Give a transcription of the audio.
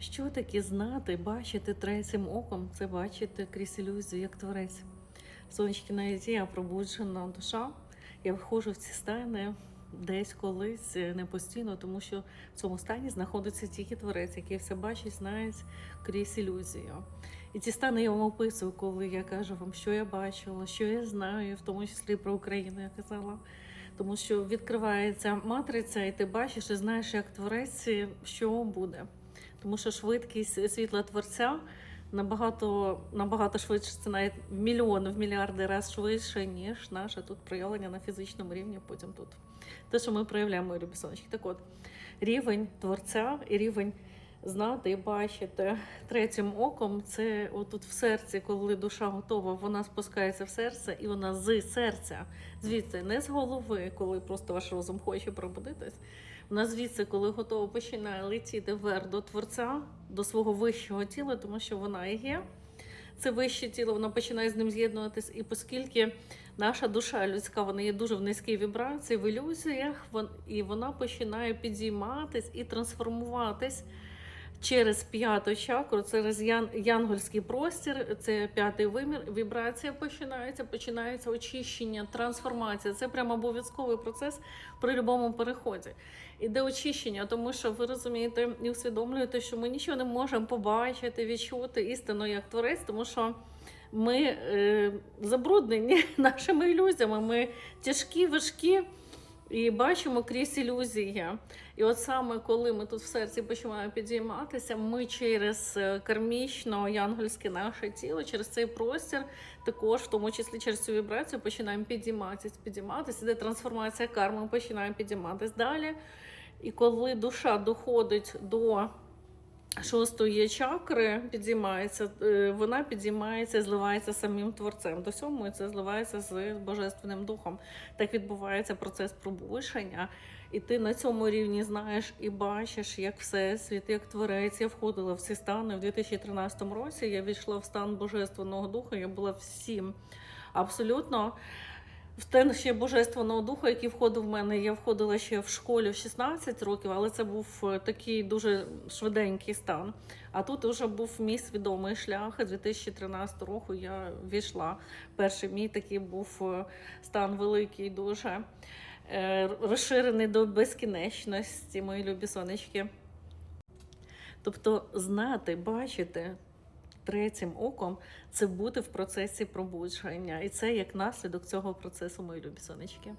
Що таке знати, бачити третім оком, це бачити крізь ілюзію як творець. Сонечки навіть я пробуджена душа. Я виходжу в ці стани десь колись е, не постійно, тому що в цьому стані знаходиться тільки творець, який все бачить, знає крізь ілюзію. І ці стани я вам описую, коли я кажу вам, що я бачила, що я знаю, в тому числі про Україну я казала. Тому що відкривається матриця, і ти бачиш і знаєш, як творець, що буде. Тому що швидкість світла творця набагато, набагато швидше, це навіть в мільйони, в мільярди разів швидше, ніж наше тут проявлення на фізичному рівні, потім тут. Те, що ми проявляємо, любі сонечки. Так от, рівень творця і рівень знати і бачити третім оком це отут в серці, коли душа готова, вона спускається в серце, і вона з серця, звідси, не з голови, коли просто ваш розум хоче пробудитись. Вона звідси, коли готова, починає летіти вверх до творця, до свого вищого тіла, тому що вона і є. Це вище тіло, вона починає з ним з'єднуватись. І оскільки наша душа людська, вона є дуже в низькій вібрації, в ілюзіях, і вона починає підійматись і трансформуватись через п'яту чакру, через ян, янгольський простір, це п'ятий вимір, вібрація починається, починається очищення, трансформація. Це прямо обов'язковий процес при будь-якому переході. Іде очищення, тому що ви розумієте і усвідомлюєте, що ми нічого не можемо побачити, відчути істину як творець, тому що ми е, забруднені нашими ілюзіями. Ми тяжкі, важкі. І бачимо крізь ілюзії. І от саме коли ми тут в серці починаємо підійматися, ми через е, кармічно янгольське наше тіло, через цей простір, також, в тому числі через цю вібрацію, починаємо підійматися, підійматися, де трансформація карми, ми починаємо підійматися далі. І коли душа доходить до шостої чакри, підіймається, е, вона підіймається, зливається з самим творцем. До сьомої це зливається з божественним духом. Так відбувається процес пробудження. І ти на цьому рівні знаєш і бачиш, як всесвіт, як творець. Я входила в ці стани в 2013 році. Я війшла в стан божественного духа. Я була всім абсолютно. В те ще божественного духа, який входив в мене, я входила ще в школі в 16 років, але це був е, такий дуже швиденький стан. А тут вже був мій свідомий шлях. З 2013 року я війшла. Перший мій такий був е, стан великий, дуже е, розширений до безкінечності, мої любі сонечки. Тобто знати, бачити третім оком це бути в процесі пробудження. І це як наслідок цього процесу, мої любі сонечки.